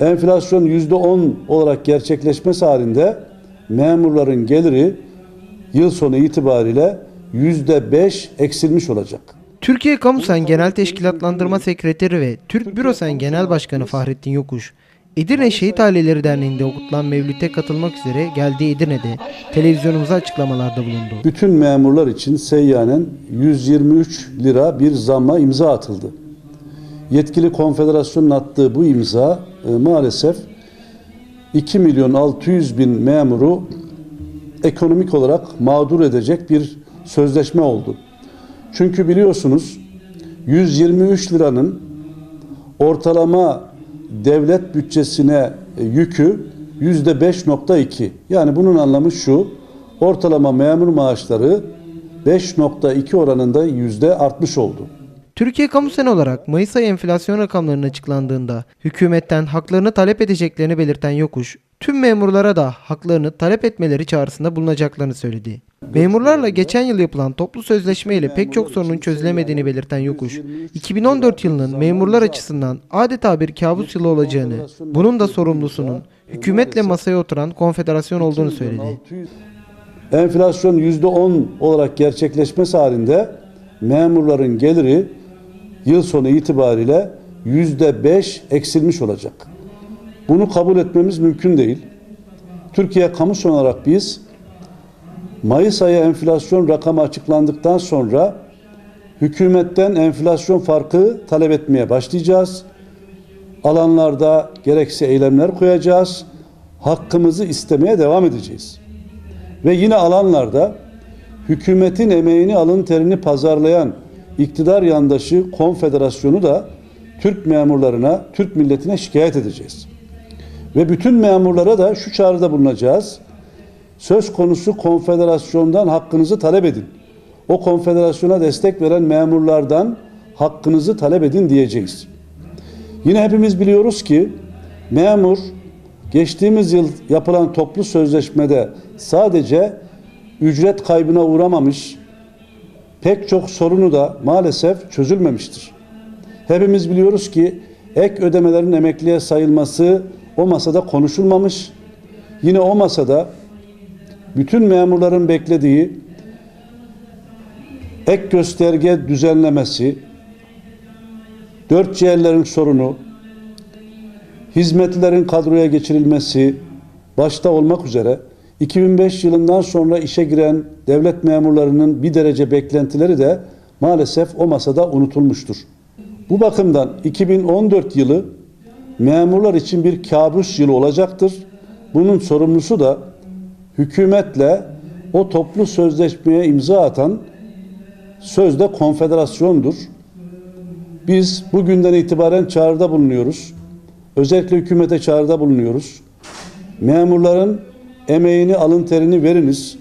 enflasyon yüzde on olarak gerçekleşmesi halinde memurların geliri yıl sonu itibariyle yüzde beş eksilmiş olacak. Türkiye Kamusen Genel Teşkilatlandırma Sekreteri ve Türk Bürosen Genel Başkanı Fahrettin Yokuş, Edirne Şehit Aileleri Derneği'nde okutulan mevlüte katılmak üzere geldiği Edirne'de televizyonumuza açıklamalarda bulundu. Bütün memurlar için seyyanen 123 lira bir zamma imza atıldı. Yetkili konfederasyonun attığı bu imza e, maalesef 2 milyon 600 bin memuru ekonomik olarak mağdur edecek bir sözleşme oldu. Çünkü biliyorsunuz 123 liranın ortalama devlet bütçesine e, yükü yüzde 5.2. Yani bunun anlamı şu, ortalama memur maaşları 5.2 oranında yüzde artmış oldu. Türkiye Kamusen olarak Mayıs ayı enflasyon rakamlarının açıklandığında hükümetten haklarını talep edeceklerini belirten Yokuş, tüm memurlara da haklarını talep etmeleri çağrısında bulunacaklarını söyledi. Memurlarla geçen yıl yapılan toplu sözleşme ile pek çok sorunun çözülemediğini belirten Yokuş, 2014 yılının memurlar açısından adeta bir kabus yılı olacağını, bunun da sorumlusunun hükümetle masaya oturan konfederasyon olduğunu söyledi. Enflasyon yüzde 10 olarak gerçekleşmesi halinde memurların geliri yıl sonu itibariyle yüzde 5 eksilmiş olacak. Bunu kabul etmemiz mümkün değil. Türkiye Kamusu olarak biz Mayıs ayı enflasyon rakamı açıklandıktan sonra hükümetten enflasyon farkı talep etmeye başlayacağız. Alanlarda gerekse eylemler koyacağız. Hakkımızı istemeye devam edeceğiz. Ve yine alanlarda hükümetin emeğini alın terini pazarlayan iktidar yandaşı konfederasyonu da Türk memurlarına, Türk milletine şikayet edeceğiz. Ve bütün memurlara da şu çağrıda bulunacağız. Söz konusu konfederasyondan hakkınızı talep edin. O konfederasyona destek veren memurlardan hakkınızı talep edin diyeceğiz. Yine hepimiz biliyoruz ki memur geçtiğimiz yıl yapılan toplu sözleşmede sadece ücret kaybına uğramamış, pek çok sorunu da maalesef çözülmemiştir. Hepimiz biliyoruz ki ek ödemelerin emekliye sayılması o masada konuşulmamış. Yine o masada bütün memurların beklediği ek gösterge düzenlemesi, dört ciğerlerin sorunu, hizmetlilerin kadroya geçirilmesi başta olmak üzere 2005 yılından sonra işe giren devlet memurlarının bir derece beklentileri de maalesef o masada unutulmuştur. Bu bakımdan 2014 yılı memurlar için bir kabus yılı olacaktır. Bunun sorumlusu da hükümetle o toplu sözleşmeye imza atan sözde konfederasyondur. Biz bugünden itibaren çağrıda bulunuyoruz. Özellikle hükümete çağrıda bulunuyoruz. Memurların emeğini, alın terini veriniz.